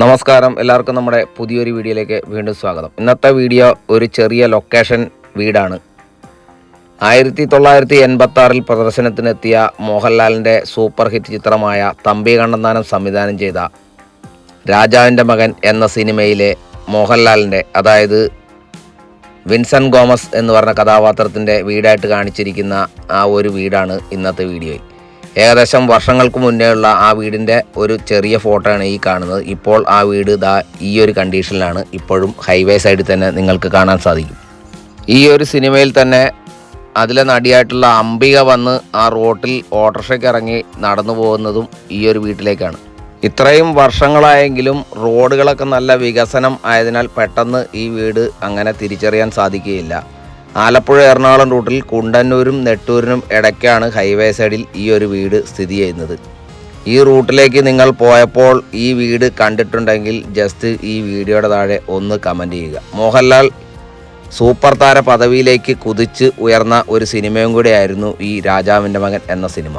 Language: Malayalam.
നമസ്കാരം. എല്ലാവർക്കും നമ്മുടെ പുതിയൊരു വീഡിയോയിലേക്ക് വീണ്ടും സ്വാഗതം. ഇന്നത്തെ വീഡിയോ ഒരു ചെറിയ ലൊക്കേഷൻ വീടാണ്. ആയിരത്തി തൊള്ളായിരത്തി എൺപത്തി ആറിൽ പ്രദർശനത്തിനെത്തിയ മോഹൻലാലിന്റെ സൂപ്പർ ഹിറ്റ് ചിത്രമായ തമ്പി കണ്ണന്താനം സംവിധാനം ചെയ്ത രാജാവിന്റെ മകൻ എന്ന സിനിമയിലെ മോഹൻലാലിന്റെ അതായത് വിൻസെന്റ് ഗോമസ് എന്ന് പറഞ്ഞ കഥാപാത്രത്തിന്റെ വീടായിട്ട് കാണിച്ചിരിക്കുന്ന ആ ഒരു വീടാണ് ഇന്നത്തെ വീഡിയോയിൽ. ഏകദേശം വർഷങ്ങൾക്ക് മുന്നേ ഉള്ള ആ വീടിന്റെ ഒരു ചെറിയ ഫോട്ടോ ആണ് ഈ കാണുന്നത്. ഇപ്പോൾ ആ വീട് ദാ ഈ ഒരു കണ്ടീഷനിലാണ്. ഇപ്പോഴും ഹൈവേ സൈഡിൽ തന്നെ നിങ്ങൾക്ക് കാണാൻ സാധിക്കും. ഈ ഒരു സിനിമയിൽ തന്നെ അതിലെ നടിയായിട്ടുള്ള അംബിക വന്ന് ആ റോട്ടിൽ ഓട്ടോറിക്ഷയ്ക്ക് ഇറങ്ങി നടന്നു പോകുന്നതും ഈ ഒരു വീട്ടിലേക്കാണ്. ഇത്രയും വർഷങ്ങളായെങ്കിലും റോഡുകളൊക്കെ നല്ല വികസനം ആയതിനാൽ പെട്ടെന്ന് ഈ വീട് അങ്ങനെ തിരിച്ചറിയാൻ സാധിക്കുകയില്ല. ആലപ്പുഴ എറണാകുളം റൂട്ടിൽ കുണ്ടന്നൂരും നെട്ടൂരിനും ഇടയ്ക്കാണ് ഹൈവേ സൈഡിൽ ഈ ഒരു വീട് സ്ഥിതി ചെയ്യുന്നത്. ഈ റൂട്ടിലേക്ക് നിങ്ങൾ പോയപ്പോൾ ഈ വീട് കണ്ടിട്ടുണ്ടെങ്കിൽ ജസ്റ്റ് ഈ വീഡിയോയുടെ താഴെ ഒന്ന് കമന്റ് ചെയ്യുക. മോഹൻലാൽ സൂപ്പർ താര പദവിയിലേക്ക് കുതിച്ച് ഉയർന്ന ഒരു സിനിമയും കൂടിയായിരുന്നു ഈ രാജാവിന്റെ മകൻ എന്ന സിനിമ.